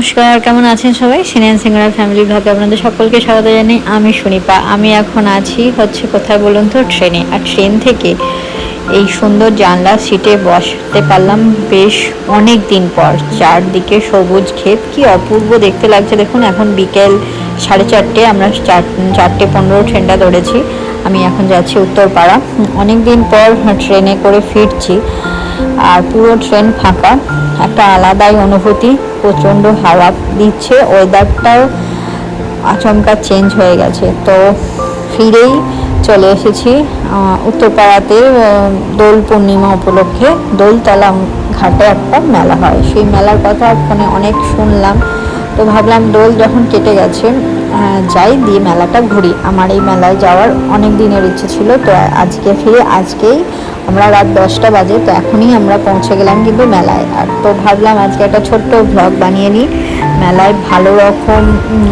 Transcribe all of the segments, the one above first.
নমস্কার, কেমন আছেন সবাই? সিনিয়ন সিঙ্গারা ফ্যামিলি ভাগে আপনাদের সকলকে স্বাগত জানাই। আমি সুনিপা। আমি এখন আছি হচ্ছে কোথায় বলুন তো, ট্রেনে। আর ট্রেন থেকে এই সুন্দর জানলা সিটে বসতে পারলাম বেশ অনেক দিন পর। চারদিকে সবুজ ক্ষেত কি অপূর্ব দেখতে লাগছে। দেখুন, এখন বিকেল সাড়ে চারটে, আমরা চার, চারটে পনেরো ট্রেনটা ধরেছি। আমি এখন যাচ্ছি উত্তরপাড়া। অনেক দিন পর ট্রেনে করে ফিরছি। আর পুরো ট্রেন ফাঁকা। একটা আলাদাই অনুভূতি। প্রচণ্ড হাওয়া দিচ্ছে ওয়েদারটাও আচমকা চেঞ্জ হয়ে গেছে। তো ফিরেই চলে এসেছি উত্তরপাড়াতে দোল পূর্ণিমা উপলক্ষে। দোলতলা ঘাটে একটা মেলা হয়। সেই মেলার কথা ফোনে অনেক শুনলাম। তো ভাবলাম দোল যখন কেটে গেছে যাই দিয়ে মেলাটা ঘুরি। আমার এই মেলায় যাওয়ার অনেক দিনের ইচ্ছে ছিল, তো আজকে ফিরে আজকেই আমরা রাত দশটা বাজে, তো এখনই আমরা পৌঁছে গেলাম কিন্তু মেলায়। আর তো ভাবলাম আজকে একটা ছোট্ট ব্লগ বানিয়ে নিই। মেলায় ভালো রকম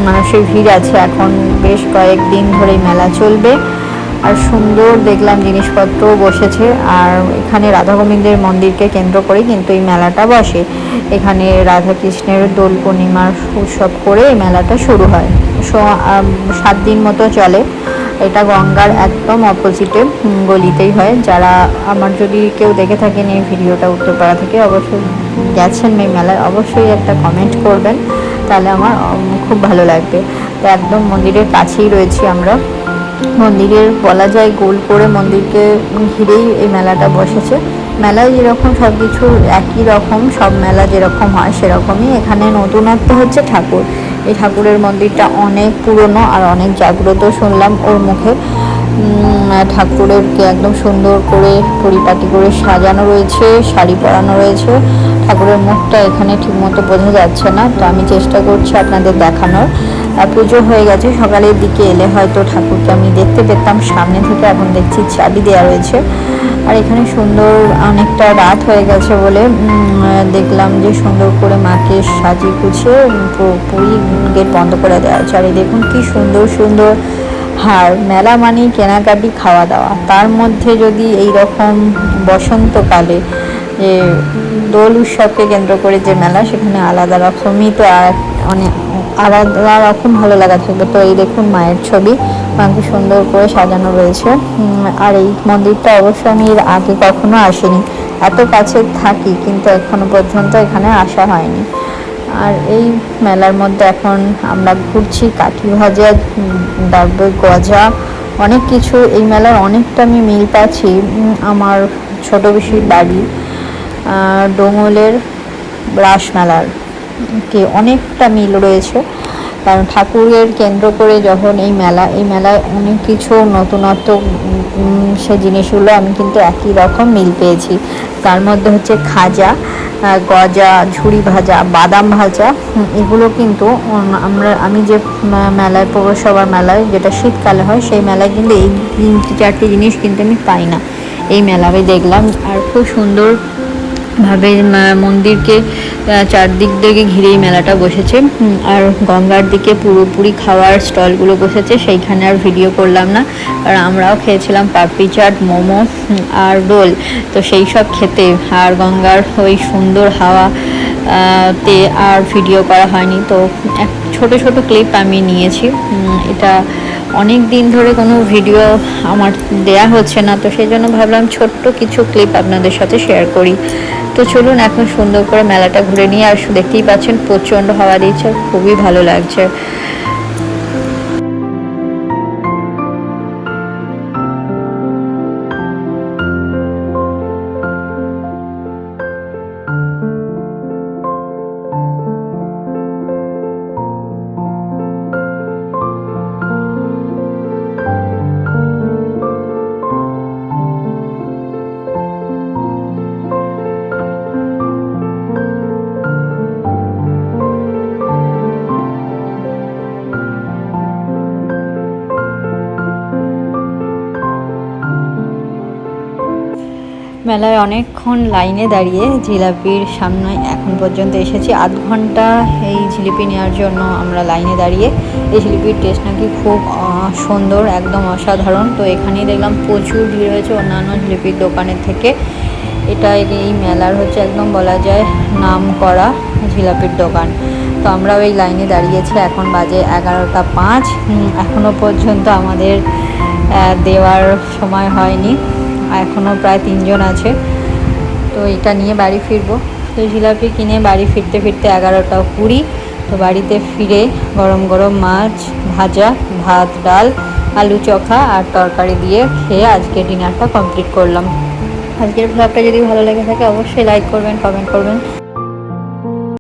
মানুষের ভিড় আছে এখন বেশ কয়েকদিন ধরে মেলা চলবে। আর সুন্দর দেখলাম জিনিসপত্র বসেছে। আর এখানে রাধা গোবিন্দের মন্দিরকে কেন্দ্র করে কিন্তু এই মেলাটা বসে। এখানে রাধা কৃষ্ণের দোল পূর্ণিমার উৎসব করে এই মেলাটা শুরু হয়। সাত দিন মতো চলে। এটা গঙ্গার একদম অপোজিটে গলিতেই হয়। যারা আমার যদি কেউ দেখে থাকেন এই ভিডিওটা উত্তরপাড়া থেকে, অবশ্যই গেছেন এই মেলায়, অবশ্যই একটা কমেন্ট করবেন। তাহলে আমার খুব ভালো লাগবে। তো একদম মন্দিরের কাছেই রয়েছি আমরা। মন্দিরের বলা যায় গোল করে মন্দিরকে ঘিরেই এই মেলাটা বসেছে। মেলায় যেরকম সব কিছু একই রকম, সব মেলা যেরকম হয় সেরকমই। এখানে নতুনত্ব হচ্ছে ঠাকুর। এই ঠাকুরের মন্দিরটা অনেক পুরনো আর অনেক জাগ্রত শুনলাম ওর মুখে। ঠাকুরেরকে একদম সুন্দর করে পরিপাটি করে সাজানো রয়েছে, শাড়ি পরানো রয়েছে। ঠাকুরের মুখটা এখানে ঠিকমতো বোঝা যাচ্ছে না, তো আমি চেষ্টা করছি আপনাদের দেখানোর। পুজো হয়ে গেছে, সকালের দিকে এলে হয়তো ঠাকুরকে আমি দেখতে পেতাম সামনে থেকে এখন দেখছি চাবি দেওয়া রয়েছে। আর এখানে সুন্দর অনেকটা রাত হয়ে গেছে বলে দেখলাম যে সুন্দর করে মাকে সাজিয়ে গুছিয়ে পুরী গেট বন্ধ করে দেওয়া আছে আর দেখুন কি সুন্দর সুন্দর হার। মেলা মানেই কেনাকাটি খাওয়া দাওয়া তার মধ্যে যদি এই রকম বসন্তকালে যে দোল উৎসবকে কেন্দ্র করে যে মেলা, সেখানে আলাদা রকমই তো আর অনেক আলাদা রকম ভালো লাগা থাকবে। তো এই দেখুন মায়ের ছবি, মাকে সুন্দর করে সাজানো রয়েছে। আর এই মন্দিরটা অবশ্য আমি এর আগে কখনো আসিনি। এত কাছে থাকি, কিন্তু এখনও পর্যন্ত এখানে আসা হয়নি। আর এই মেলার মধ্যে এখন আমরা ঘুরছি কাঠি ভাজা তারপরে গজা, অনেক কিছু। এই মেলার অনেকটা আমি মিল পাচ্ছি। আমার ছোট বেশির বাড়ি ডোঙলের রাসমেলার। কে অনেকটা মিল রয়েছে। কারণ ঠাকুরের কেন্দ্র করে যখন এই মেলা, এই মেলায় অনেক কিছু নতুনত্ব সে জিনিসগুলো আমি কিন্তু একই রকম মিল পেয়েছি। তার মধ্যে হচ্ছে খাজা গজা, ঝুড়ি ভাজা, বাদাম ভাজা এগুলো কিন্তু আমরা, আমি যে মেলায়, পৌরসভার মেলায় যেটা শীতকালে হয়, সেই মেলায় কিন্তু এই তিনটি, চারটি জিনিস কিন্তু আমি পাই না। এই মেলায় দেখলাম, আর খুব সুন্দর ভাবে মন্দিরকে চারদিক থেকে ঘিরেই মেলাটা বসেছে। আর গঙ্গার দিকে পুরোপুরি খাওয়ার স্টলগুলো বসেছে, সেইখানে আর ভিডিও করলাম না। আর আমরাও খেয়েছিলাম পাপড়ি চাট, মোমো আর রোল। তো সেই সব খেতে আর গঙ্গার ওই সুন্দর হাওয়া তে আর ভিডিও করা হয়নি। তো এক ছোট ছোট ক্লিপ আমি নিয়েছি। এটা অনেক দিন ধরে কোনো ভিডিও আমার দেয়া হচ্ছে না। তো সেই জন্য ভাবলাম ছোট্ট কিছু ক্লিপ আপনাদের সাথে শেয়ার করি। তো চলুন এখন সুন্দর করে মেলাটা ঘুরে নিয়ে আর দেখতেই পাচ্ছেন প্রচণ্ড হাওয়া দিচ্ছে, খুবই ভালো লাগছে। মেলায় অনেকক্ষণ লাইনে দাঁড়িয়ে জিলাপির সামনে এখন পর্যন্ত এসেছি। আধ ঘণ্টা এই জিলিপি নেওয়ার জন্য আমরা লাইনে দাঁড়িয়ে। এই জিলিপির টেস্ট নাকি খুব সুন্দর, একদম অসাধারণ। তো এখানেই দেখলাম প্রচুর ভিড় হয়েছে অন্যান্য জিলিপির দোকানের থেকে। এটা এই মেলার হচ্ছে একদম বলা যায় নাম করা জিলাপির দোকান। তো আমরাও এই লাইনে দাঁড়িয়েছি। এখন বাজে এগারোটা পাঁচ। এখনও পর্যন্ত আমাদের দেওয়ার সময় হয়নি। এখনও প্রায় তিনজন আছে। তো এটা নিয়ে বাড়ি ফিরবো। তো জিলাপি কিনে বাড়ি ফিরতে ফিরতে এগারোটা কুড়ি। তো বাড়িতে ফিরে গরম গরম মাছ, ভাজা, ভাত, ডাল, আলু চখা আর তরকারি দিয়ে খেয়ে আজকে ডিনারটা কমপ্লিট করলাম। আজকের ভ্লগটা যদি ভালো লেগে থাকে, অবশ্যই লাইক করবেন কমেন্ট করবেন।